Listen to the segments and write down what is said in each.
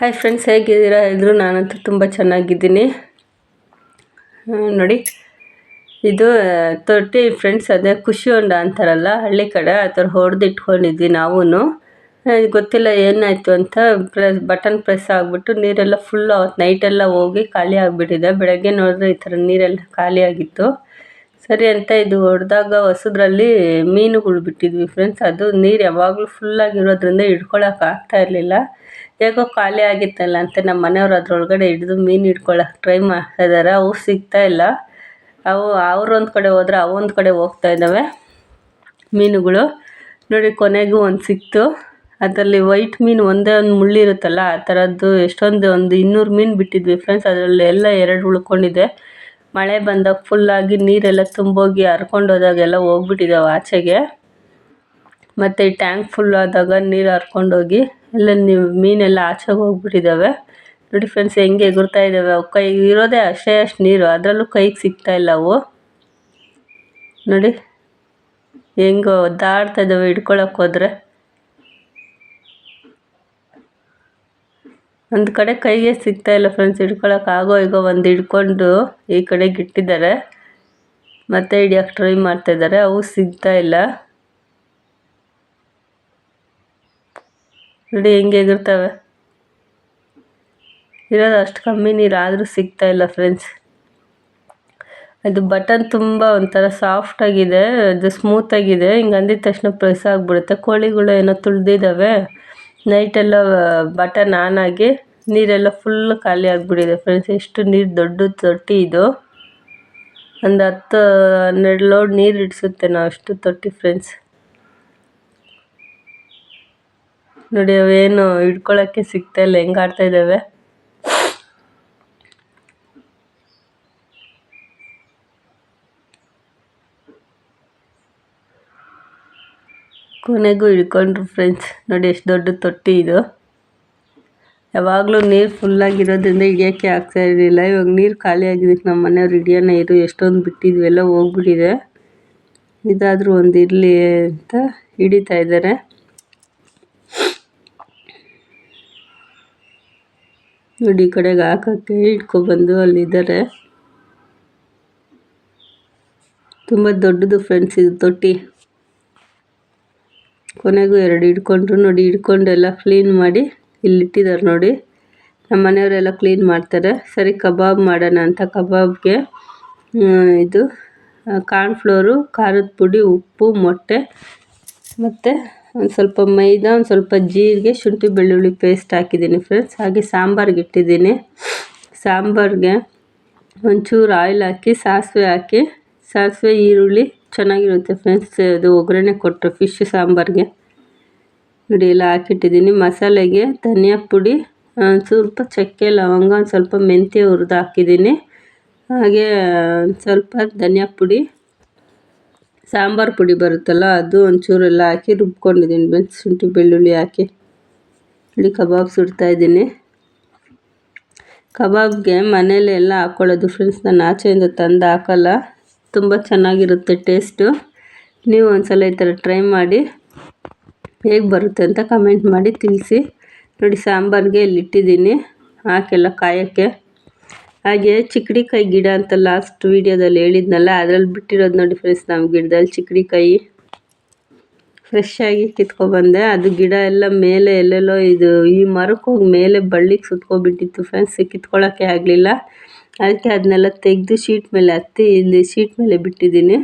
Hi friends ಹೇಗಿದ್ದೀರಾ? ಇದ್ರು ನಾನಂತೂ ತುಂಬ ಚೆನ್ನಾಗಿದ್ದೀನಿ. ನೋಡಿ. ಇದು, ತೊಟ್ಟಿ ಫ್ರೆಂಡ್ಸ್ ಅದೇ ಖುಷಿ ಹೊಂಡ ಅಂತಾರಲ್ಲ, ಹಳ್ಳಿ ಕಡೆ, ಆ ಥರ ಹೊಡೆದು ಇಟ್ಕೊಂಡಿದ್ವಿ ನಾವೂ ಗೊತ್ತಿಲ್ಲ ಏನಾಯಿತು ಅಂತ ಪ್ರೆಸ್ ಬಟನ್ ಪ್ರೆಸ್ ಆಗಿಬಿಟ್ಟು ನೀರೆಲ್ಲ ಫುಲ್ ಅವತ್ತು ನೈಟೆಲ್ಲ ಹೋಗಿ ಖಾಲಿ ಆಗಿಬಿಟ್ಟಿದೆ. ಬೆಳಗ್ಗೆ ನೋಡಿದ್ರೆ ಈ ಥರ ನೀರೆಲ್ಲ ಖಾಲಿಯಾಗಿತ್ತು ಸರಿ ಅಂತ ಇದು ಹೊಡೆದಾಗ ಹೊಸದ್ರಲ್ಲಿ ಮೀನುಗಳು ಬಿಟ್ಟಿದ್ವಿ ಫ್ರೆಂಡ್ಸ್ ಅದು ನೀರು ಯಾವಾಗಲೂ ಫುಲ್ಲಾಗಿರೋದ್ರಿಂದ ಹಿಡ್ಕೊಳಕ್ಕೆ ಆಗ್ತಾ ಇರಲಿಲ್ಲ. ಹೇಗೋ ಖಾಲಿ ಆಗಿತ್ತಲ್ಲ ಅಂತ ನಮ್ಮ ಮನೆಯವ್ರು ಅದರೊಳಗಡೆ ಹಿಡಿದು ಮೀನು ಹಿಡ್ಕೊಳಕ್ಕೆ ಟ್ರೈ ಮಾಡ್ತಾ ಇದ್ದಾರೆ ಅವು ಸಿಗ್ತಾ ಇಲ್ಲ. ಅವು ಅವರೊಂದು ಕಡೆ ಹೋದ್ರೆ ಅವೊಂದು ಕಡೆ ಹೋಗ್ತಾ ಇದ್ದಾವೆ ಮೀನುಗಳು. ನೋಡಿ ಕೊನೆಗೂ ಒಂದು ಸಿಕ್ತು. ಅದರಲ್ಲಿ ವೈಟ್ ಮೀನು ಒಂದೇ ಒಂದು ಮುಳ್ಳಿರುತ್ತಲ್ಲ ಆ ಥರದ್ದು ಎಷ್ಟೊಂದು ಒಂದು ಇನ್ನೂರು ಮೀನು ಬಿಟ್ಟಿದ್ವಿ ಫ್ರೆಂಡ್ಸ್ ಅದರಲ್ಲಿ ಎಲ್ಲ ಎರಡು ಉಳ್ಕೊಂಡಿದೆ. ಮಳೆ ಬಂದಾಗ ಫುಲ್ಲಾಗಿ ನೀರೆಲ್ಲ ತುಂಬೋಗಿ ಹರ್ಕೊಂಡು ಹೋದಾಗೆಲ್ಲ ಹೋಗ್ಬಿಟ್ಟಿದ್ದಾವೆ ಆಚೆಗೆ. ಮತ್ತು ಈ ಟ್ಯಾಂಕ್ ಫುಲ್ ಆದಾಗ ನೀರು ಹರ್ಕೊಂಡೋಗಿ ಎಲ್ಲ ಮೀನೆಲ್ಲ ಆಚೆಗೆ ಹೋಗ್ಬಿಟ್ಟಿದ್ದಾವೆ ನೋಡಿ ಫ್ರೆಂಡ್ಸ್ ಹೆಂಗೆ ಎಗುರ್ತಾ ಇದ್ದಾವೆ ಅವು ಕೈ ಇರೋದೇ ಅಷ್ಟೇ ಅಷ್ಟು ನೀರು, ಅದರಲ್ಲೂ ಕೈಗೆ ಸಿಗ್ತಾ ಇಲ್ಲ ಅವು. ನೋಡಿ ಹೆಂಗೆ ಒದ್ದಾಡ್ತಾ ಇದ್ದಾವೆ ಹಿಡ್ಕೊಳಕ್ಕೆ ಒಂದು ಕಡೆ ಕೈಗೆ ಸಿಗ್ತಾ ಇಲ್ಲ ಫ್ರೆಂಡ್ಸ್ ಹಿಡ್ಕೊಳಕ್ಕೆ ಆಗೋ ಈಗ ಒಂದು ಹಿಡ್ಕೊಂಡು ಈ ಕಡೆಗೆ ಇಟ್ಟಿದ್ದಾರೆ. ಮತ್ತೆ ಹಿಡಿಯಕ್ ಟ್ರೈ ಮಾಡ್ತಾ ಇದ್ದಾರೆ? ಅವು ಸಿಗ್ತಾ ಇಲ್ಲ. ನೋಡಿ ಹೆಂಗೆ ಎಗಿರ್ತವೆ ಇರೋದು ಅಷ್ಟು ಕಮ್ಮಿ ನೀರು ಆದರೂ ಸಿಗ್ತಾ ಇಲ್ಲ ಫ್ರೆಂಡ್ಸ್ ಅದು ಬಟನ್ ತುಂಬ ಒಂಥರ ಸಾಫ್ಟಾಗಿದೆ ಅದು ಸ್ಮೂತಾಗಿದೆ ಹಿಂಗೆ ಅಂದಿದ ತಕ್ಷಣ ಪ್ರೆಸ್ ಆಗಿಬಿಡುತ್ತೆ. ಕೋಳಿಗಳು ಏನೋ ತುಳಿದಿದ್ದಾವೆ ನೈಟೆಲ್ಲ ಬಟನ್ ಆನ್ ಆಗಿ ನೀರೆಲ್ಲ ಫುಲ್ ಖಾಲಿ ಆಗಿಬಿಟ್ಟಿದೆ ಫ್ರೆಂಡ್ಸ್ ಎಷ್ಟು ನೀರು, ದೊಡ್ಡ ತೊಟ್ಟಿ ಇದು. ಒಂದು ಹತ್ತು, ಹನ್ನೆರಡು ಲೋಡ್ ನೀರು ಇಡಿಸುತ್ತೆ ನಾವು ಅಷ್ಟು ತೊಟ್ಟಿ ಫ್ರೆಂಡ್ಸ್ ನೋಡಿ ಅವೇನು ಹಿಡ್ಕೊಳ್ಳೋಕ್ಕೆ ಸಿಗ್ತಾ ಇಲ್ಲ, ಹೆಂಗೆ ಆಡ್ತಾ ಇದ್ದಾವೆ ಕೊನೆಗೂ ಹಿಡ್ಕೊಂಡ್ರು ಫ್ರೆಂಡ್ಸ್ ನೋಡಿ ಎಷ್ಟು ದೊಡ್ಡ ತೊಟ್ಟಿ ಇದು. ಯಾವಾಗಲೂ ನೀರು ಫುಲ್ಲಾಗಿರೋದ್ರಿಂದ ಹಿಡಿಯೋಕ್ಕೆ ಆಗ್ತಾ ಇರಲಿಲ್ಲ. ಇವಾಗ ನೀರು ಖಾಲಿ ಆಗಿದ್ದಕ್ಕೆ ನಮ್ಮ ಮನೆಯವ್ರು ಹಿಡಿಯೋಣ ಇರು ಎಷ್ಟೊಂದು ಬಿಟ್ಟಿದ್ವಿ, ಎಲ್ಲ ಹೋಗ್ಬಿಟ್ಟಿದೆ. ಇದಾದರೂ ಒಂದು ಇರಲಿ ಅಂತ ಹಿಡಿತಾ ಇದ್ದಾರೆ. ನೋಡಿ ಈ ಕಡೆಗೆ ಹಾಕೋಕ್ಕೆ ಇಟ್ಕೊಬಂದು ಅಲ್ಲಿದ್ದಾರೆ. ತುಂಬ ದೊಡ್ಡದು ಫ್ರೆಂಡ್ಸ್ ಇದು ತೊಟ್ಟಿ. ಕೊನೆಗೂ ಎರಡು ಹಿಡ್ಕೊಂಡ್ರು ನೋಡಿ ಹಿಡ್ಕೊಂಡೆಲ್ಲ ಕ್ಲೀನ್ ಮಾಡಿ ಇಲ್ಲಿಟ್ಟಿದ್ದಾರೆ ನೋಡಿ. ನಮ್ಮ ಮನೆಯವರೆಲ್ಲ ಕ್ಲೀನ್ ಮಾಡ್ತಾರೆ. ಸರಿ, ಕಬಾಬ್ ಮಾಡೋಣ ಅಂತ ಕಬಾಬ್ಗೆ ಇದು ಕಾರ್ನ್ ಫ್ಲೋರು ಖಾರದ ಪುಡಿ, ಉಪ್ಪು, ಮೊಟ್ಟೆ, ಮತ್ತು ಒಂದು ಸ್ವಲ್ಪ ಮೈದಾ, ಒಂದು ಸ್ವಲ್ಪ ಜೀರಿಗೆ, ಶುಂಠಿ ಬೆಳ್ಳುಳ್ಳಿ ಪೇಸ್ಟ್ ಹಾಕಿದ್ದೀನಿ ಫ್ರೆಂಡ್ಸ್ ಹಾಗೆ ಸಾಂಬಾರ್ಗೆ ಇಟ್ಟಿದ್ದೀನಿ. ಸಾಂಬಾರಿಗೆ ಒಂಚೂರು ಆಯಿಲ್ ಹಾಕಿ, ಸಾಸಿವೆ ಹಾಕಿ, ಸಾಸಿವೆ, ಈರುಳ್ಳಿ ಚೆನ್ನಾಗಿರುತ್ತೆ ಫ್ರೆಂಡ್ಸ್. ಅದು ಒಗ್ಗರಣೆ ಕೊಟ್ಟರು ಫಿಶ್ ಸಾಂಬಾರಿಗೆ. ನೋಡಿ, ಎಲ್ಲ ಹಾಕಿಟ್ಟಿದ್ದೀನಿ. ಮಸಾಲೆಗೆ ಧನಿಯಾ ಪುಡಿ ಸ್ವಲ್ಪ ಚಕ್ಕೆ, ಲವಂಗ, ಒಂದು ಸ್ವಲ್ಪ ಮೆಂತ್ಯ ಹುರಿದು ಹಾಕಿದ್ದೀನಿ. ಹಾಗೆ ಸ್ವಲ್ಪ ಧನಿಯಾ ಪುಡಿ, ಸಾಂಬಾರು ಪುಡಿ ಬರುತ್ತಲ್ಲ, ಅದು ಒಂಚೂರೆಲ್ಲ ಹಾಕಿ ರುಬ್ಕೊಂಡಿದ್ದೀನಿ ಬೆಂಚ್ ಶುಂಠಿ, ಬೆಳ್ಳುಳ್ಳಿ ಹಾಕಿ. ಇಲ್ಲಿ ಕಬಾಬ್ ಸುಡ್ತಾಯಿದ್ದೀನಿ ಕಬಾಬ್ಗೆ ಮನೇಲೆಲ್ಲ ಹಾಕ್ಕೊಳ್ಳೋದು ಫ್ರೆಂಡ್ಸ್. ನಾನು ಆಚೆಯಿಂದ ತಂದು ಹಾಕಲ್ಲ. ತುಂಬ ಚೆನ್ನಾಗಿರುತ್ತೆ ಟೇಸ್ಟು. ನೀವು ಒಂದ್ಸಲ ಈ ಥರ ಟ್ರೈ ಮಾಡಿ. ಹೇಗೆ ಬರುತ್ತೆ ಅಂತ ಕಮೆಂಟ್ ಮಾಡಿ ತಿಳಿಸಿ. ನೋಡಿ, ಸಾಂಬಾರಿಗೆ ಇಲ್ಲಿ ಇಟ್ಟಿದ್ದೀನಿ ಹಾಕೆಲ್ಲ ಕಾಯೋಕ್ಕೆ. ಹಾಗೆ ಚಿಕ್ಕಡಿಕಾಯಿ ಗಿಡ ಅಂತ ಲಾಸ್ಟ್ ವೀಡಿಯೋದಲ್ಲಿ ಹೇಳಿದ್ನಲ್ಲ, ಅದರಲ್ಲಿ ಬಿಟ್ಟಿರೋದು ನೋಡಿ ಫ್ರೆಂಡ್ಸ್ ನಮ್ಮ ಗಿಡದಲ್ಲಿ ಚಿಕ್ಕಡಿಕಾಯಿ ಫ್ರೆಶ್ಶಾಗಿ ಕಿತ್ಕೊಬಂದೆ ಅದು ಗಿಡ ಎಲ್ಲ ಮೇಲೆ ಎಲ್ಲೆಲ್ಲೋ ಇದು ಈ ಮರಕ್ಕೆ ಹೋಗಿ ಮೇಲೆ ಬಳ್ಳಿಗೆ ಸುತ್ಕೊಬಿಟ್ಟಿತ್ತು ಫ್ರೆಂಡ್ಸ್ ಕಿತ್ಕೊಳ್ಳೋಕ್ಕೆ ಆಗಲಿಲ್ಲ. ಅದಕ್ಕೆ ಅದನ್ನೆಲ್ಲ ತೆಗೆದು ಶೀಟ್ ಮೇಲೆ ಹತ್ತಿ ಇಲ್ಲಿ ಶೀಟ್ ಮೇಲೆ ಬಿಟ್ಟಿದ್ದೀನಿ.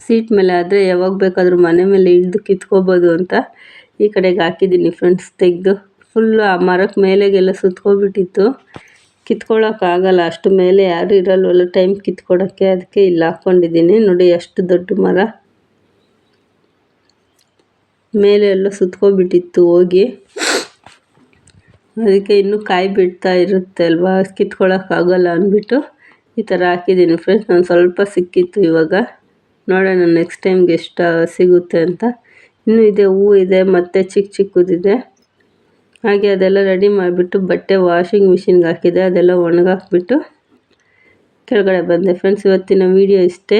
ಸೀಟ್ ಮೇಲೆ ಆದರೆ ಯಾವಾಗ ಬೇಕಾದರೂ ಮನೆ ಮೇಲೆ ಇಳಿದು ಕಿತ್ಕೋಬೋದು ಅಂತ ಈ ಕಡೆಗೆ ಹಾಕಿದ್ದೀನಿ ಫ್ರೆಂಡ್ಸ್ ತೆಗೆದು. ಫುಲ್ಲು ಆ ಮರಕ್ಕೆ ಮೇಲೆಗೆಲ್ಲ ಸುತ್ಕೊಬಿಟ್ಟಿತ್ತು. ಕಿತ್ಕೊಳ್ಳೋಕ್ಕಾಗಲ್ಲ ಅಷ್ಟು ಮೇಲೆ ಯಾರೂ ಇರಲ್ವಲ್ಲ ಟೈಮ್ ಕಿತ್ಕೊಡೋಕ್ಕೆ ಅದಕ್ಕೆ ಇಲ್ಲಿ ಹಾಕ್ಕೊಂಡಿದ್ದೀನಿ. ನೋಡಿ ಎಷ್ಟು ದೊಡ್ಡ ಮರ. ಮೇಲೆ ಎಲ್ಲ ಸುತ್ಕೊಬಿಟ್ಟಿತ್ತು ಹೋಗಿ. ಅದಕ್ಕೆ ಇನ್ನೂ ಕಾಯಿ ಬಿಡ್ತಾ ಇರುತ್ತೆ ಅಲ್ವಾ? ಕಿತ್ಕೊಳ್ಳೋಕ್ಕಾಗಲ್ಲ ಅಂದ್ಬಿಟ್ಟು ಈ ಥರ ಹಾಕಿದ್ದೀನಿ ಫ್ರೆಂಡ್ಸ್ ನಾನು ಸ್ವಲ್ಪ ಸಿಕ್ಕಿತ್ತು ಇವಾಗ. ನೋಡೋಣ ನೆಕ್ಸ್ಟ್ ಟೈಮ್ಗೆ ಎಷ್ಟು ಸಿಗುತ್ತೆ ಅಂತ. ಇನ್ನೂ ಇದೆ ಹೂವು ಇದೆ, ಮತ್ತು ಚಿಕ್ಕ ಚಿಕ್ಕದಿದೆ ಹಾಗೆ ಅದೆಲ್ಲ ರೆಡಿ ಮಾಡಿಬಿಟ್ಟು ಬಟ್ಟೆ ವಾಷಿಂಗ್ ಮಿಷಿನ್ಗೆ ಹಾಕಿದೆ. ಅದೆಲ್ಲ ಒಣಗಾಕ್ಬಿಟ್ಟು ಕೆಳಗಡೆ ಬಂದೆ ಫ್ರೆಂಡ್ಸ್ ಇವತ್ತಿನ ವೀಡಿಯೋ ಇಷ್ಟೇ.